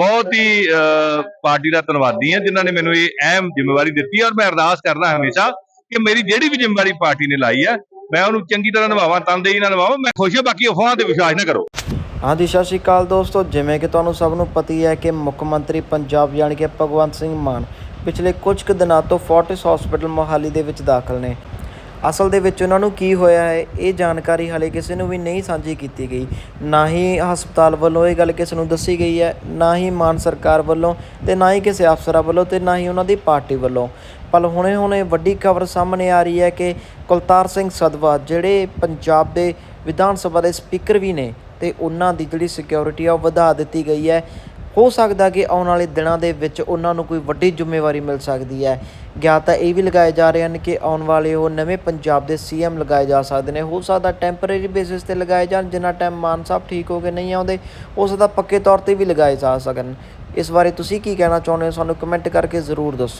ਬਹੁਤ ਹੀ ਪਾਰਟੀ ਦਾ ਧੰਨਵਾਦੀ ਹਾਂ, ਜਿਨ੍ਹਾਂ ਨੇ ਮੈਨੂੰ ਇਹ ਅਹਿਮ ਜ਼ਿੰਮੇਵਾਰੀ ਦਿੱਤੀ ਔਰ ਮੈਂ ਅਰਦਾਸ ਕਰਦਾ ਹਮੇਸ਼ਾ ਕਿ ਮੇਰੀ ਜਿਹੜੀ ਵੀ ਜ਼ਿੰਮੇਵਾਰੀ ਪਾਰਟੀ ਨੇ ਲਾਈ ਹੈ, ਮੈਂ ਉਹਨੂੰ ਚੰਗੀ ਤਰ੍ਹਾਂ ਨਿਭਾਵਾਂ, ਤਨਦੇਹੀ ਨਾਲ ਨਿਭਾਵਾਂ, ਮੈਂ ਖੁਸ਼ ਹਾਂ, ਬਾਕੀ ਅਫਵਾਹਾਂ ਤੇ ਵਿਸ਼ਵਾਸ ਨਾ ਕਰੋ। ਹਾਂਜੀ, ਸਤਿ ਸ਼੍ਰੀ ਅਕਾਲ ਦੋਸਤੋ, ਜਿਵੇਂ ਕਿ ਤੁਹਾਨੂੰ ਸਭ ਨੂੰ ਪਤੀ ਹੈ ਕਿ ਮੁੱਖ ਮੰਤਰੀ ਪੰਜਾਬ ਯਾਨੀ ਕਿ ਭਗਵੰਤ ਸਿੰਘ ਮਾਨ ਪਿਛਲੇ ਕੁਝ ਕੁ ਦਿਨਾਂ ਤੋਂ ਫੋਰਟਿਸ ਹਸਪੀਟਲ ਮੋਹਾਲੀ ਦੇ ਵਿੱਚ ਦਾਖਲ ਨੇ। ਅਸਲ ਦੇ ਵਿੱਚ ਉਹਨਾਂ ਨੂੰ ਕੀ ਹੋਇਆ ਹੈ, ਇਹ ਜਾਣਕਾਰੀ ਹਾਲੇ ਕਿਸੇ ਨੂੰ ਵੀ ਨਹੀਂ ਸਾਂਝੀ ਕੀਤੀ ਗਈ। ਨਾ ਹੀ ਹਸਪਤਾਲ ਵੱਲੋਂ ਇਹ ਗੱਲ ਕਿਸੇ ਨੂੰ ਦੱਸੀ ਗਈ ਹੈ, ਨਾ ਹੀ ਮਾਨ ਸਰਕਾਰ ਵੱਲੋਂ ਤੇ ਨਾ ਹੀ ਕਿਸੇ ਅਫਸਰਾਂ ਵੱਲੋਂ ਤੇ ਨਾ ਹੀ ਉਹਨਾਂ ਦੀ ਪਾਰਟੀ ਵੱਲੋਂ। ਪਰ ਹੁਣੇ ਹੁਣੇ ਵੱਡੀ ਖਬਰ ਸਾਹਮਣੇ ਆ ਰਹੀ ਹੈ ਕਿ ਕੁਲਤਾਰ ਸਿੰਘ ਸਦਵਾ ਜਿਹੜੇ ਪੰਜਾਬ ਦੇ ਵਿਧਾਨ ਸਭਾ ਦੇ ਸਪੀਕਰ ਵੀ ਨੇ ਤੇ ਉਹਨਾਂ ਦੀ ਜਿਹੜੀ ਸਿਕਿਉਰਿਟੀ ਆ ਉਹ ਵਧਾ ਦਿੱਤੀ ਗਈ ਹੈ। ਹੋ ਸਕਦਾ ਕਿ ਆਉਣ ਵਾਲੇ ਦਿਨਾਂ ਦੇ ਵਿੱਚ ਉਹਨਾਂ ਨੂੰ ਕੋਈ ਵੱਡੀ ਜ਼ਿੰਮੇਵਾਰੀ ਮਿਲ ਸਕਦੀ ਹੈ। ਗਿਆ ਤਾਂ ਇਹ ਵੀ ਲਗਾਏ ਜਾ ਰਹੇ ਹਨ ਕਿ ਆਉਣ ਵਾਲੇ ਉਹ ਨਵੇਂ ਪੰਜਾਬ ਦੇ ਸੀਐਮ ਲਗਾਏ ਜਾ ਸਕਦੇ ਨੇ। ਹੋ ਸਕਦਾ ਟੈਂਪਰੇਰੀ ਬੇਸਿਸ ਤੇ ਲਗਾਏ ਜਾਣ, ਜਿੰਨਾ ਟਾਈਮ ਮਾਨ ਸਾਹਿਬ ਠੀਕ ਹੋ ਕੇ ਨਹੀਂ ਆਉਂਦੇ ਹੋ ਸਕਦਾ ਪੱਕੇ ਤੌਰ ਤੇ ਵੀ ਲਗਾਏ ਜਾ ਸਕਣ। ਇਸ ਬਾਰੇ ਤੁਸੀਂ ਕੀ ਕਹਿਣਾ ਚਾਹੁੰਦੇ ਹੋ? ਸਾਨੂੰ ਕਮੈਂਟ ਕਰਕੇ ਜ਼ਰੂਰ ਦੱਸੋ।